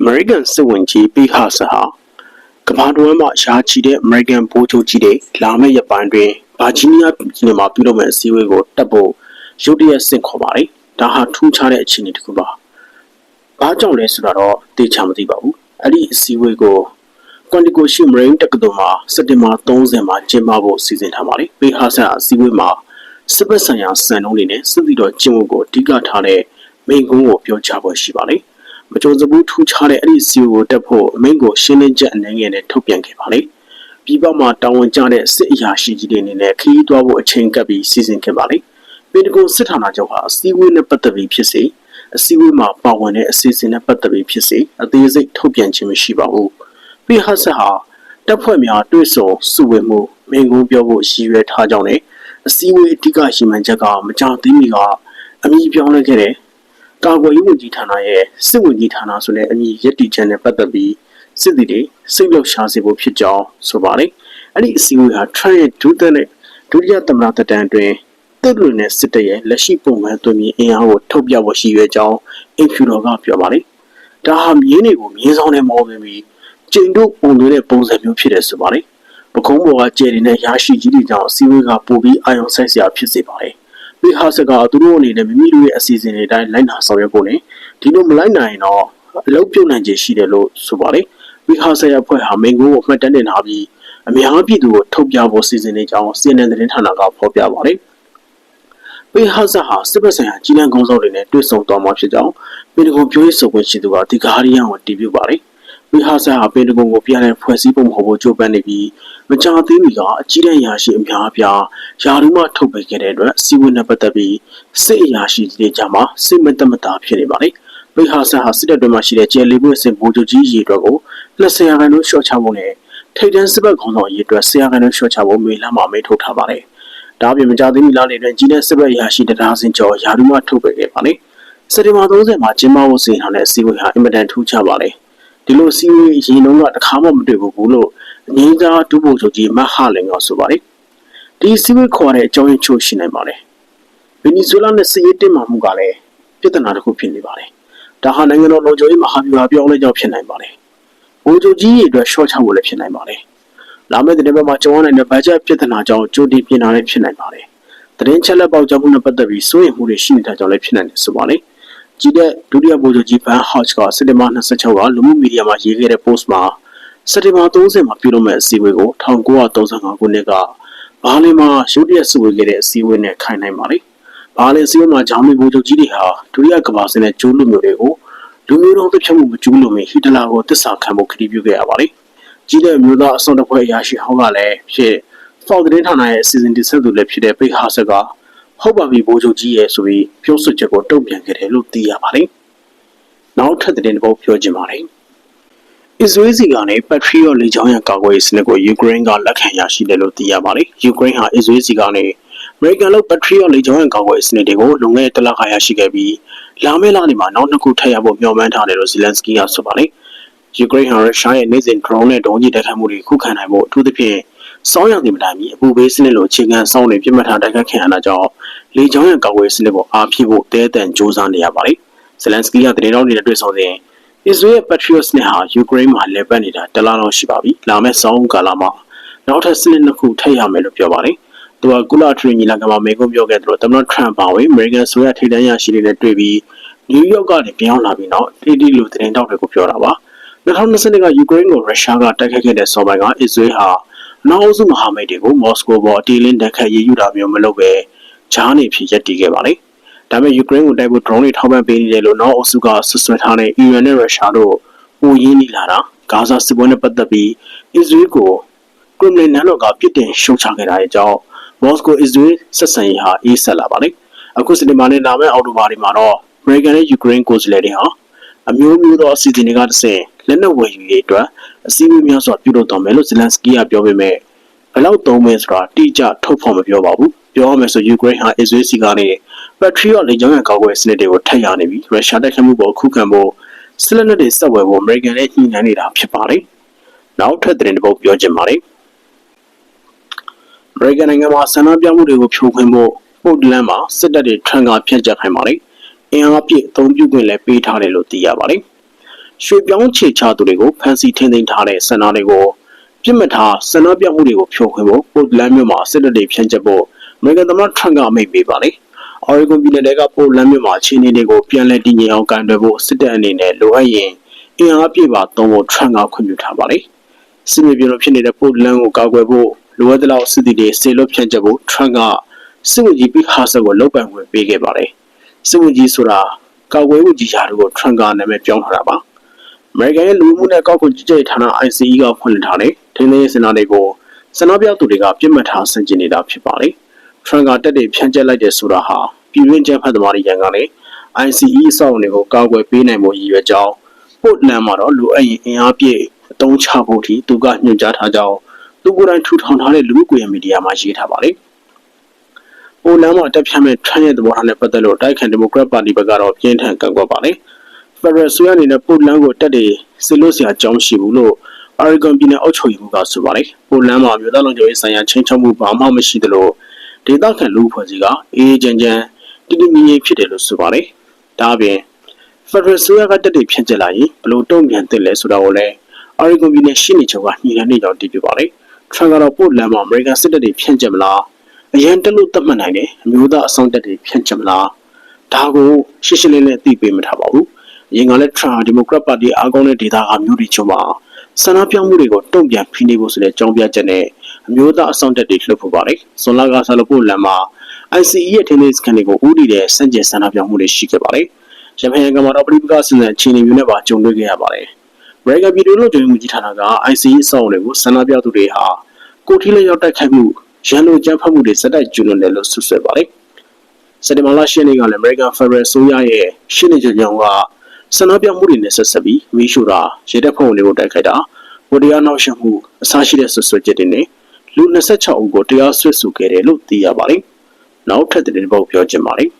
American စစ်ဝင်ကြီးပိဟာဆာဟာကမ္ဘာတော်မှာရှားချီတဲ့ American ဗိုလ်ချုပ်ကြီးတွေလာမယ့်ရက်ပိုင်းတွင်ဗာဂျီးနီးယားပြည်နယ်မှာပြုလုပ်မယ့်အစည်းအဝေးကိုတက်ဖို့ရုတ်တရက်ဆင့်ခေါ်ပါတယ်။ဒါဟာထူးခြားတဲ့အခြေအနေတစ်ခုပါ။ဘာကြောင့်လဲဆိုတာတော့သိချမသိပါဘူး။အဲ့ဒီအစည်းအဝေးကိုကွန်တီကိုရှိမရိန်တက္ကသိုလ်မှာစက်တင်ဘာ30မှာကျင်းပဖို့စီစဉ်ထားပါတယ်။ပိဟာဆာအစည်းအဝေးမှာစစ်ဘက်ဆိုင်ရာစံနှုန်းတွေနဲ့စစ်တီတော်ကျင့်ဝတ်ကိုအဓိကထားတဲ့မိန့်ခွန်းကိုပြောကြားဖို့ရှိပါတယ်။ မကြုံစဘူးထူးခြားတဲ့အဲ့ဒီစီကိုတက်ဖို့အမိန့်ကိုရှင်းလင်းချက်အနေငယ်နဲ့ထုတ်ပြန်ခဲ့ပါလေ။ပြည်ပမှာတာဝန်ကျတဲ့စစ်အရာရှိကြီးတွေအနေနဲ့ခရီးသွားဖို့အချိန်ကပ်ပြီးစီစဉ်ခဲ့ပါလေ။ပင်တဂွန်စစ်ဌာနချုပ်ဟာအစည်းအဝေးနဲ့ပတ်သက်ပြီးဖြစ်စေအစည်းအဝေးမှာပါဝင်တဲ့အစီအစဉ်နဲ့ပတ်သက်ပြီးဖြစ်စေအသေးစိတ်ထုတ်ပြန်ခြင်းမရှိပါဘူး။ပြီးဟဆက်ဟာတပ်ဖွဲ့များတွေ့ဆုံစုဝေးမှုမင်းကုန်းပြောဖို့ရည်ရွယ်ထားကြောင်းနဲ့အစည်းအဝေးအဓိကရှိမှန်ချက်ကမကြာသေးမီကအမိပြောင်းလဲခဲ့တဲ့ ကာကွယ်ရေးဝန်ကြီးဌာနရဲ့စစ်ဝန်ကြီးဌာနဆိုတဲ့အမည်ရည်တည်ချက်နဲ့ပတ်သက်ပြီးစစ်သည်တွေစိတ်လောက်ရှားစေဖို့ဖြစ်ကြောင်းဆိုပါတယ်။အဲ့ဒီအစည်းအဝေးဟာ Trump ရဲ့ဒုတိယနဲ့ဒုတိယသမ္မတတန်အတွင်းတက်လူနဲ့စစ်တပ်ရဲ့လက်ရှိပုံမှန်သွင်းပြီးအင်အားကိုထုတ်ပြဖို့ရှိရွယ်ကြောင်းအင်ဖြူတော်ကပြောပါတယ်။ဒါဟာမြင်းတွေကိုမြင်းဆောင်နဲ့မောပြီးပြီးကျိန်တို့ပုံသွင်းတဲ့ပုံစံမျိုးဖြစ်တယ်ဆိုပါတယ်။ပကုံးပေါ်ကကျယ်နေတဲ့ရရှိကြီးတွေကြောင့်အစည်းအဝေးကပိုပြီးအာရုံစိုက်စရာဖြစ်စေပါတယ်။ ပြီးဟာစကသူတို့အနေနဲ့မိမိတို့ရဲ့အစီအစဉ်တွေအတိုင်းလိုက်နာဆောင်ရွက်ဖို့နဲ့ဒီလိုမလိုက်နိုင်ရင်တော့အလုပ်ပြုတ်နိုင်ခြေရှိတယ်လို့ဆိုပါတယ်ပြီးဟာဆရာဖွဲ့ဟာမိန်ကိုကိုမှတ်တမ်းတင်ထားပြီးအများပြည်သူကိုထုတ်ပြဖို့စီစဉ်နေကြောင်း CNN သတင်းဌာနကဖော်ပြပါတယ်ပေဟာဇာဟာစစ်ဘက်ဆိုင်ရာကြီးလန်းကုန်းဆောင်တွေနဲ့တွေ့ဆုံသွားမှာဖြစ်ကြောင်းပင်တဂွန်ပြောရေးဆိုခွင့်ရှိသူကဒီဂါရီယန်ကိုတည်ပြုပါတယ်။ ပေဟာဇာဟာပင်တဂွန်ကိုပြန်လည်ဖွဲ့စည်းပုံမဟုတ်ဖို့ကြိုးပမ်းနေပြီးမကြာသေးမီကအကြီးတန်းရာရှိအများအပြားယာရုမှထုတ်ပေးခဲ့တဲ့အတွက်စီဝင်းနဲ့ပတ်သက်ပြီးစစ်အရာရှိတွေကြားမှာစစ်မတမတာဖြစ်နေပါလေ။ပိဟာဆန်ဟာစစ်တပ်တွေမှာရှိတဲ့ကျယ်လီပွင့်စင်ဗိုလ်ချုပ်ကြီးရေအတွက်ကို20ရာခိုင်နှုန်းလျှော့ချဖို့နဲ့ထိပ်တန်းစစ်ဘက်ခေါင်းဆောင်အရေးအတွက်10ရာခိုင်နှုန်းလျှော့ချဖို့မေလမှာမိန့်ထုတ်ထားပါတယ်။ဒါ့အပြင်မကြာသေးမီလနေတွင်ကြီးတဲ့စစ်ဘက်အရာရှိတရားစင်ကျော်ယာရုမှထုတ်ပေးခဲ့ပါလေ။စက်တင်ဘာ30မှာကျင်းပဖို့စီစဉ်ထားတဲ့စီဝေးဟာအင်မတန်ထူးခြားပါလေ။ ဒီလိုစီဝေးရင်လုံးကတခါမှမတွေ့ဘူးလို့ငင်းသားဒုဗိုလ်ချုပ်ကြီးမဟာလင်ကဆိုပါတယ်ဒီစီးပွားခေါ်တဲ့အကြောင်းရင်းချို့ရှိနေပါတယ်ဗီနီဇွဲလားနဲ့စစ်ရေးတင်းမာမှုကလည်းပြဿနာတစ်ခုဖြစ်နေပါတယ်ဒါဟာနိုင်ငံတော်လုံခြုံရေးမဟာဗျူဟာပြောင်းလဲကြောင်းဖြစ်နိုင်ပါတယ်ဗိုလ်ချုပ်ကြီးရဲ့အတွက်ရှော့ချဖို့လည်းဖြစ်နိုင်ပါတယ်လာမယ့်တဲ့ဘက်မှာကျောင်းနိုင်တဲ့ဘတ်ဂျက်ပြဿနာကြောင့်ကြိုတင်ပြင်တာလည်းဖြစ်နိုင်ပါတယ်သတင်းချက်လက်ပေါက်ကြားမှုနဲ့ပတ်သက်ပြီးစိုးရိမ်မှုတွေရှိနေတာကြောင့်လည်းဖြစ်နိုင်တယ်ဆိုပါလေ ကြီးတဲ့ဒုတိယဗိုလ်ချုပ်ကြီးဘန်ဟော့ချ်ကစက်တင်ဘာ26ကလူမှုမီဒီယာမှာရေးခဲ့တဲ့ post မှာစက်တင်ဘာ30မှာပြုလုပ်မဲ့အစည်းအဝေးကို1935ခုနှစ်ကဘာလင်မှာရုတ်တရက်စုဝေးခဲ့တဲ့အစည်းအဝေးနဲ့ခိုင်နိုင်ပါလေ။ဘာလင်အစည်းအဝေးမှာဂျာမနီဗိုလ်ချုပ်ကြီးတွေဟာဒုတိယကမ္ဘာစစ်နဲ့ကျိုးလူမျိုးတွေကိုလူမျိုးတုံးတစ်ဖြတ်မှုမကျူးလွန်မီဟီတလာကိုတစ္ဆာခံဖို့ခရီးပြုခဲ့ရပါလေ။ကြီးတဲ့မျိုးသားအစွန်တစ်ဖွဲ့အရာရှိဟောင်းကလည်းဖြစ်ဖောက်သတင်းဌာနရဲ့အစီအစဉ်တင်ဆက်သူလည်းဖြစ်တဲ့ပိတ်ဟာဆက်က ဟုတ်ပါပြီဗိုလ်ချုပ်ကြီးရဲ့ဆိုပြီးပြောဆိုချက်ကိုတုံ့ပြန်ခဲ့တယ်လို့သိရပါတယ်။နောက်ထပ်သတင်းတစ်ပုဒ်ပြောချင်ပါတယ်။အစ္စရေးစီကနေ Patriot လေကြောင်းရန်ကာကွယ်ရေးစနစ်ကိုယူကရိန်းကလက်ခံရရှိတယ်လို့သိရပါတယ်။ယူကရိန်းဟာအစ္စရေးစီကနေ American လို့ Patriot လေကြောင်းရန်ကာကွယ်ရေးစနစ်တွေကိုလွန်ခဲ့တဲ့လခါရရှိခဲ့ပြီးလာမယ့်လတွေမှာနောက်နှစ်ခုထပ်ရဖို့မျှော်မှန်းထားတယ်လို့ Zelensky ကဆိုပါတယ်။ယူကရိန်းဟာရုရှားရဲ့နေစဉ် drone နဲ့ဒုံးကျည်တိုက်ခိုက်မှုတွေခုခံနိုင်ဖို့အထူးသဖြင့်စောင်းရံတင်မတိုင်မီအပူပေးစနစ်လိုအခြေခံစောင်းတွေပြစ်မှတ်ထားတိုက်ခိုက်ခံရတာကြောင့် လေကြောင်းရန်ကာကွယ်ရေးစနစ်ကိုအားဖြည့်ဖို့တဲတန်စ조사နေရပါတယ်။ Zelensky ကတရင်တော်နေတဲ့တွေ့ဆုံစဉ်အစ္စရေးရဲ့ Patriots နဲ့ဟာယူကရိန်းမှာလဲပတ်နေတာတလားလောက်ရှိပါပြီ။လာမယ့်ဆောင်းကာလမှာနောက်ထပ်စနစ်နှစ်ခုထပ်ရမယ်လို့ပြောပါတယ်။သူကကုလထရီညီလာခံမှာမေကွန်းပြောခဲ့သလိုသမ္မတထရန့်ပါဝင်အမေရိကန်ဆိုရထိပ်တန်းရရှိနေတဲ့တွေ့ပြီးနယူးယောက်ကနေပြောင်းလာပြီးနောက်တိတိလိုသတင်းတောက်တွေကိုပြောတာပါ။2020ကယူကရိန်းကိုရုရှားကတိုက်ခိုက်ခဲ့တဲ့ဆော်ပိုင်းကအစ္စရေးဟာနောက်စုမဟာမိတ်တွေကိုမော်စကိုပေါ်အတီလင်းတက်ခတ်ရေးယူတာမျိုးမလုပ်ပဲ ဂျားနေဖြစ်ရပ်တည်ခဲ့ပါလေ။ဒါပေမဲ့ယူကရိန်းကိုတိုက်ဖို့ drone တွေထောက်ပံ့ပေးနေတယ်လို့နောက်အုပ်စုကဆွဆွဲထားတဲ့အီရန်နဲ့ရုရှားတို့ပူရင်းနေလာတာဂါဇာစစ်ပွဲနဲ့ပတ်သက်ပြီးအစ္စရေးကိုကရမလင်နန်းတော်ကပြစ်တင်ရှုံချခဲ့တာရဲ့အကြောင်းမော်စကိုအစ္စရေးဆက်ဆံရေးဟာအေးဆက်လာပါလိမ့်အခုစနေမှာနဲ့လာမယ့်အောက်တိုဘာဒီမှာတော့အမေရိကန်နဲ့ယူကရိန်းကိုယ်စားလှယ်တွေဟာအမျိုးမျိုးသောအစီအစဉ်တွေကတစ်ဆင့်လက်နက်ဝယ်ယူရေးအတွက်အစည်းအဝေးများစွာပြုလုပ်တော်မယ်လို့ဇလန်စကီကပြောပေမဲ့ဘယ်လောက်သုံးမယ်ဆိုတာတိကျထုတ်ဖော်မပြောပါဘူး ပြောရမယ်ဆိုယူကရိန်းဟာအစ္စရေးစီကနေ Patriot လေကြောင်းရန်ကာကွယ်စနစ်တွေကိုထပ်ရနေပြီးရုရှားတိုက်ခိုက်မှုပေါ်ခုခံဖို့စစ်လက်နက်တွေစက်ဝယ်ဖို့အမေရိကန်နဲ့ညှိနှိုင်းနေတာဖြစ်ပါတယ်။နောက်ထပ်သတင်းတစ်ပုဒ်ပြောချင်ပါတယ်။အမေရိကန်နိုင်ငံမှာဆန္ဒပြမှုတွေကိုဖြိုခွင်းဖို့ပုတ်လန်းမှာစစ်တပ်တွေထံကဖျက်ချခိုင်းပါတယ်။အင်အားပြည့်အသုံးပြုခွင့်လည်းပေးထားတယ်လို့သိရပါတယ်။ရွှေပြောင်းခြေချသူတွေကိုဖမ်းဆီးထိန်းသိမ်းထားတဲ့ဆန္ဒတွေကိုပြစ်မှတ်ထားဆန္ဒပြမှုတွေကိုဖြိုခွင်းဖို့ပို့လန်မြို့မှာစစ်တပ်တွေဖြန့်ကျက်ဖို့ အမေရိကန်သမ္မတထရန့်ကအမိန့်ပေးပါတယ်။ Oregon ပြည်နယ်ကပို့လန်မြို့မှာအခြေအနေတွေကိုပြန်လည်တည်ငြိမ်အောင်ကန်တွယ်ဖို့စစ်တပ်အနေနဲ့လိုအပ်ရင်အင်အားပြည့်ပါသုံးဖို့ထရန့်ကခွင့်ပြုထားပါတယ်။စစ်မြေပြင်လိုဖြစ်နေတဲ့ပို့လန်ကိုကာကွယ်ဖို့လိုအပ်တဲ့လောက်စစ်တီတွေစေလွတ်ဖြန့်ကျက်ဖို့ထရန့်ကစစ်ဝန်ကြီးပိဟာဆာကိုလောက်ပံခွင့်ပေးခဲ့ပါတယ်။စစ်ဝန်ကြီးဆိုတာကာကွယ်မှုကြီးရာတို့ကိုထရန့်ကနာမည်ပြောင်းထားတာပါ။အမေရိကန်ရဲ့လူမှုနဲ့ကောက်ခွန်ကြီးကြပ်ဌာန ICE ကဖွင့်လှစ်ထားတဲ့ထင်းသေးစင်နာတွေကိုစနပြောက်သူတွေကပြစ်မှတ်ထားဆင်ကျင်နေတာဖြစ်ပါတယ်။ ထရန့်ကတက်တွေဖြန့်ကျက်လိုက်တဲ့ဆိုတာဟာပြည်တွင်းကျန်းဖတ်သမားတွေရန်ကလည်း ICE အဆောက်အအုံတွေကိုကာကွယ်ပေးနိုင်မှုရည်ရွယ်ကြောင်းပို့လန်မှာတော့လူအရင်အင်အားပြည့်အတုံးချဖို့ထိသူကညွှန်ကြားထားကြောင်းသူကိုယ်တိုင်ထူထောင်ထားတဲ့လူမှုကွန်ရက်မီဒီယာမှာရေးထားပါတယ်။ပိုလန်မှာတက်ဖြတ်မဲ့ထရန့်ရဲ့သဘောထားနဲ့ပတ်သက်လို့တိုက်ခိုင်ဒီမိုကရက်ပါတီဘက်ကတော့ပြင်းထန်ကန့်ကွက်ပါတယ်။ Federal ဆိုရအနေနဲ့ပိုလန်ကိုတက်တွေစစ်လို့စရာအကြောင်းရှိဘူးလို့ Oregon ပြည်နယ်အုပ်ချုပ်ရေးမှူးကဆိုပါတယ်။ပိုလန်မှာမြို့သားလုံခြုံရေးဆိုင်ရာချင်းချောက်မှုဘာမှမရှိသလို ဒေသခံလူအဖွဲ့အစည်းကအေးချမ်းချမ်းတည်တည်ငြိမ်ငြိမ်ဖြစ်တယ်လို့ဆိုပါတယ်။ဒါအပြင် Federal ဆိုရကတက်တွေဖြန့်ကျက်လာရင်ဘလို့တုံ့ပြန်သင့်လဲဆိုတာကိုလည်း Oregon ပြည်နယ်ရှင်းနေချုပ်ကညှိနှိုင်းနေကြောင်းတည်ပြပါတယ်။ Trump ကတော့ပို့လန်မှာ American စစ်တပ်တွေဖြန့်ကျက်မလားအရန်တက်လို့သတ်မှတ်နိုင်တယ်အမျိုးသားအဆောင်တက်တွေဖြန့်ကျက်မလားဒါကိုရှင်းရှင်းလင်းလင်းသိပေးမထားပါဘူး။အရင်ကလည်း Trump ဒီမိုကရက်ပါတီအားကောင်းတဲ့ဒေသကမျိုးတွေချုံမှာဆန္ဒပြမှုတွေကိုတုံ့ပြန်ဖိနှိပ်ဖို့ဆိုတဲ့ကြောင်းပြချက်နဲ့ အမျိုးသားအဆောင်တက်တွေလှုပ်ဖို့ပါတယ်။ဇွန်လကဆလပို့လန်မှာ ICE ရဲ့ထင်းလေးစကန်တွေကိုဦးတည်တဲ့စန့်ကျင်ဆန္ဒပြမှုတွေရှိခဲ့ပါတယ်။ရခိုင်ကမှာတော့ပြည်ပကစဉ်းစားအခြေအနေမျိုးနဲ့ပါကြုံတွေ့ခဲ့ရပါတယ်။ American ပြည်သူ့လူ့ကြွေးမှုကြီးဌာနက ICE အဆောင်တွေကိုဆန္ဒပြသူတွေဟာကိုထီလက်ရောက်တိုက်ခိုက်မှုရန်လိုကြမ်းဖက်မှုတွေစတိုက်ကျူးလွန်တယ်လို့ဆွဆွဲပါတယ်။စက်တင်ဘာလ10ရက်နေ့ကလည်း American Federal ဆိုရရဲ့ရှင်းနေကြကြောင်ကဆန္ဒပြမှုတွေနဲ့ဆက်ဆက်ပြီးမီးရှို့တာရေတပ်ဖွဲ့ဝင်တွေကိုတိုက်ခိုက်တာဝတ္တရားနောက်ရှက်မှုအစရှိတဲ့ဆွဆွဲချက်တွေနဲ့ လူ26ဦးကိုတရားစွဲဆိုခဲ့တယ်လို့သိရပါတယ်။နောက်ထပ်တဲ့ဘောက်ပြောချင်ပါတယ်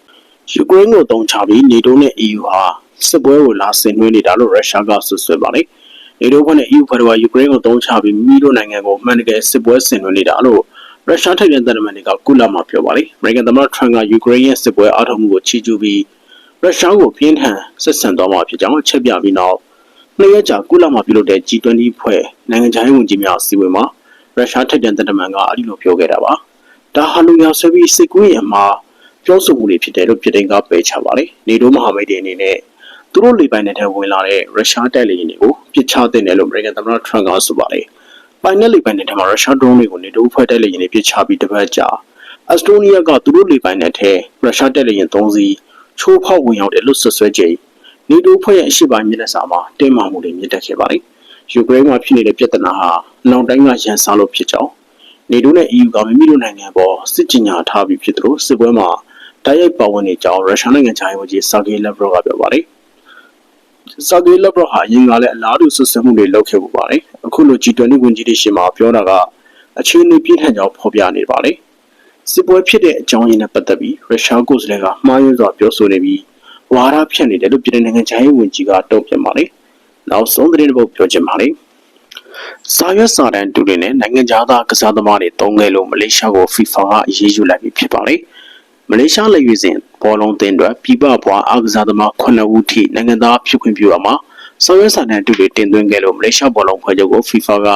။ယူကရိန်းကိုတုံ့ချပြီး NATO နဲ့ EU ဟာစစ်ပွဲကိုလာဆင်နွှဲနေတာလို့ရုရှားကဆွဆွဲပါတယ်။ NATO ဘက်နဲ့ EU ဘက်ကယူကရိန်းကိုတုံ့ချပြီးမိတို့နိုင်ငံကိုမှန်တကယ်စစ်ပွဲဆင်နွှဲနေတာလို့ရုရှားထိုင်တဲ့တန်တမန်တွေကကုလမှာပြောပါတယ်။အမေရိကန်သမ္မတထရန့်ကယူကရိန်းရဲ့စစ်ပွဲအားထုတ်မှုကိုချီးကျူးပြီးရုရှားကိုပြင်းထန်ဆက်ဆံသွားမှာဖြစ်ကြောင်းချက်ပြပြီးနောက်နှစ်ရက်ကြာကုလမှာပြုလုပ်တဲ့ G20 ဖွဲ့နိုင်ငံခြားရေးဝန်ကြီးများအစည်းအဝေးမှာ ရုရှားထိုင်တဲ့တန်တမန်ကအဲဒီလိုပြောခဲ့တာပါ။ဒါဟာလူရဆွဲပြီးစစ်ကူးရဲ့မှာပြောဆိုမှုတွေဖြစ်တယ်လို့ပြည်တိုင်ကပယ်ချပါတယ်။နေတိုးမဟာမိတ်တွေအနေနဲ့သူတို့လေပိုင်နယ်ထဲဝင်လာတဲ့ရုရှားတိုက်လေယာဉ်တွေကိုပစ်ချတဲ့နယ်လို့အမေရိကန်သမ္မတထရန့်ကဆိုပါတယ်။ပိုင်နယ်လေပိုင်နယ်ထဲမှာရုရှားဒရုန်းတွေကိုနေတိုးဖွဲ့တိုက်လေယာဉ်တွေပစ်ချပြီးတပတ်ကြာအက်စတိုးနီးယားကသူတို့လေပိုင်နယ်ထဲရုရှားတိုက်လေယာဉ်၃စီးချိုးဖောက်ဝင်ရောက်တယ်လို့ဆွဆွဲကြနေတိုးဖွဲ့ရဲ့အရှိပိုင်းမျက်နှာစာမှာတင်းမာမှုတွေမြင့်တက်ခဲ့ပါတယ်။ ယူကရိန်းမှာဖြစ်နေတဲ့ပြဿနာဟာနောက်တိုင်းကရန်စားလို့ဖြစ်ကြောင်းနေတိုးနဲ့ EU ကမိမိတို့နိုင်ငံပေါ်စစ်ကြညာထားပြီးဖြစ်သလိုစစ်ပွဲမှာတိုက်ရိုက်ပါဝင်နေကြောင်းရုရှားနိုင်ငံခြားရေးဝန်ကြီးဆာဂေးလက်ဗရော့ကပြောပါတယ်။ဆာဂေးလက်ဗရော့ဟာအရင်ကလည်းအလားတူဆွဆွဲမှုတွေလုပ်ခဲ့ပူပါတယ်။အခုလို G20 ဝန်ကြီးတွေရှေ့မှာပြောတာကအခြေအနေပြင်းထန်ကြောင်းဖော်ပြနေပါတယ်။စစ်ပွဲဖြစ်တဲ့အကြောင်းရင်းနဲ့ပတ်သက်ပြီးရုရှားကိုယ်စားလှယ်ကမှားယွင်းစွာပြောဆိုနေပြီးဝါဒဖြန့်နေတယ်လို့ပြည်နိုင်ငံခြားရေးဝန်ကြီးကတုံ့ပြန်ပါတယ်။ နောက်ဆုံးသတင်းတစ်ပုဒ်ပြောချင်ပါတယ်။စာရွက်စာတမ်းတူတွေနဲ့နိုင်ငံခြားသားကစားသမားတွေတုံးခဲ့လို့မလေးရှားကို FIFA ကအရေးယူလိုက်ပြီဖြစ်ပါတယ်။မလေးရှားလက်ရွေးစင်ဘောလုံးတင်အတွက်ပြည်ပဘွားအားကစားသမား9ဦးထိနိုင်ငံသားဖြစ်ခွင့်ပြုရမှာစာရွက်စာတမ်းတူတွေတင်သွင်းခဲ့လို့မလေးရှားဘောလုံးဖွဲ့ချုပ်ကို FIFA က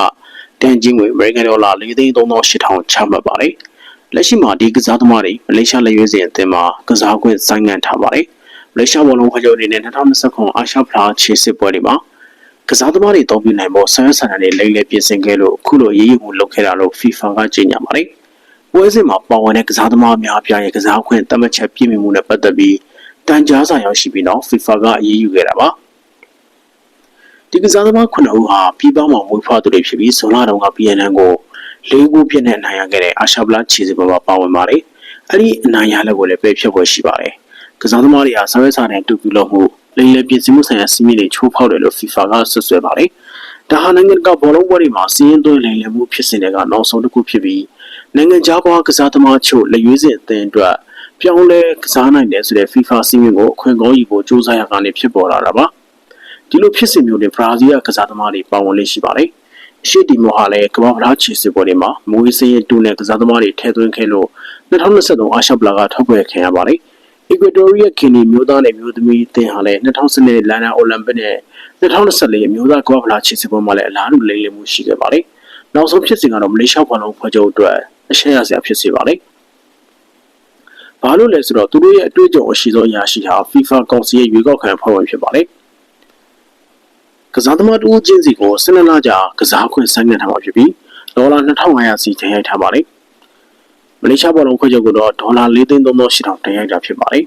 တန်ကြီးငွေအမေရိကန်ဒေါ်လာ၄သိန်း3800ချမှတ်ပါတယ်။လက်ရှိမှာဒီကစားသမားတွေမလေးရှားလက်ရွေးစင်အသင်းမှာကစားခွင့်ဆိုင်းငံ့ထားပါတယ်။မလေးရှားဘောလုံးဖွဲ့ချုပ်အနေနဲ့2029အာရှဖလားခြေစစ်ပွဲတွေမှာ ကစားသမားတွေတောင်းပြနိုင်ဖို့ဆန်းဆန်းနဲ့လိမ့်လေပြင်ဆင်ခဲ့လို့အခုလိုရေးယူမှုလုပ်ခဲ့တာလို့ FIFA ကကြေညာပါတယ်။ပွဲစဉ်မှာပါဝင်တဲ့ကစားသမားများပြားရဲ့ကစားခွင့်တတ်မှတ်ချက်ပြည့်မီမှုနဲ့ပတ်သက်ပြီးတန်ကြားစာရောက်ရှိပြီးနောက် FIFA ကအရေးယူခဲ့တာပါ။ဒီကစားသမား9ဦးဟာပြည်ပမှာမွေးဖွားသူတွေဖြစ်ပြီးဇွန်လတုန်းက BNN ကို၄ခုပြည့်နဲ့အနိုင်ရခဲ့တဲ့အာရှဗလာခြေစစ်ပွဲမှာပါဝင်ပါတယ်။အဲ့ဒီအနိုင်ရလက်ကိုလည်းပယ်ဖြတ်ပွဲရှိပါတယ်။ကစားသမားတွေဟာဆာရဲစာနဲ့တူတူလို့မှု လိမ့်လေပြင်ဆင်မှုဆိုင်ရာစီမီတွေချိုးဖောက်တယ်လို့ FIFA ကဆွဆွဲပါတယ်။ဒါဟာနိုင်ငံတကာဘောလုံးပွဲတွေမှာစီးရင်သွင်းလိမ့်လေမှုဖြစ်စဉ်တွေကနောက်ဆုံးတစ်ခုဖြစ်ပြီးနိုင်ငံခြားဘွားကစားသမားချို့လက်ရွေးစင်အသင်းအတွက်ပြောင်းလဲကစားနိုင်တယ်ဆိုတဲ့ FIFA စီမီကိုအခွင့်ကောင်းယူဖို့စူးစမ်းရကနေဖြစ်ပေါ်လာတာပါ။ဒီလိုဖြစ်စဉ်မျိုးတွေဘရာဇီးကကစားသမားတွေပါဝင်လေးရှိပါတယ်။ရှေ့တီမောဟာလည်းကမ္ဘာဖလားချီစစ်ပွဲတွေမှာမွေးစင်းရတူနဲ့ကစားသမားတွေထည့်သွင်းခဲ့လို့2023အာရှဗလာကထောက်ပွဲခံရပါတယ်။ Equatorial Guinea မျိုးသားနဲ့မျိုးသမီးအသင်းဟာလည်း2012လန်ဒန်အိုလံပစ်နဲ့2014အမျိုးသားကမ္ဘာ့ဖလားချီစစ်ပွဲမှာလည်းအလားတူလိမ့်လည်မှုရှိခဲ့ပါတယ်။နောက်ဆုံးဖြစ်စဉ်ကတော့မလေးရှားဘောလုံးဖွဲ့ချုပ်အတွက်အရှက်ရစရာဖြစ်စေပါတယ်။ဘာလို့လဲဆိုတော့သူတို့ရဲ့အတွေ့အကြုံအရှိဆုံးအရာရှိဟာ FIFA ကောင်စီရဲ့ရွေးကောက်ခံဖွဲ့ဝင်ဖြစ်ပါတယ်။ကစားသမားတူးချင်းစီကို12လကြာကစားခွင့်ဆိုင်းငံ့ထားမှာဖြစ်ပြီးဒေါ်လာ2500စီထည့်ရိုက်ထားပါတယ်။ မလေးရှားဘောလုံးဖွဲ့ချုပ်ကတော့ဒေါ်လာ4သိန်း3000ရှိတောင်ထည့်ရိုက်တာဖြစ်ပါတယ်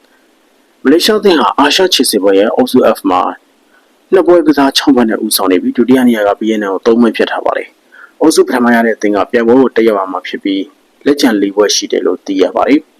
။မလေးရှားသင်းဟာအာရှချစ်စစ်ပွဲရဲ့အုပ်စု F မှာနှစ်ပွဲကစား6မှတ်နဲ့ဦးဆောင်နေပြီးဒုတိယနေရာက BNN ကို3မှတ်ဖြတ်ထားပါတယ်။အုပ်စုပထမရတဲ့အသင်းကပြန်ပွဲကိုတက်ရောက်မှာဖြစ်ပြီးလက်ကျန်၄ပွဲရှိတယ်လို့သိရပါတယ်။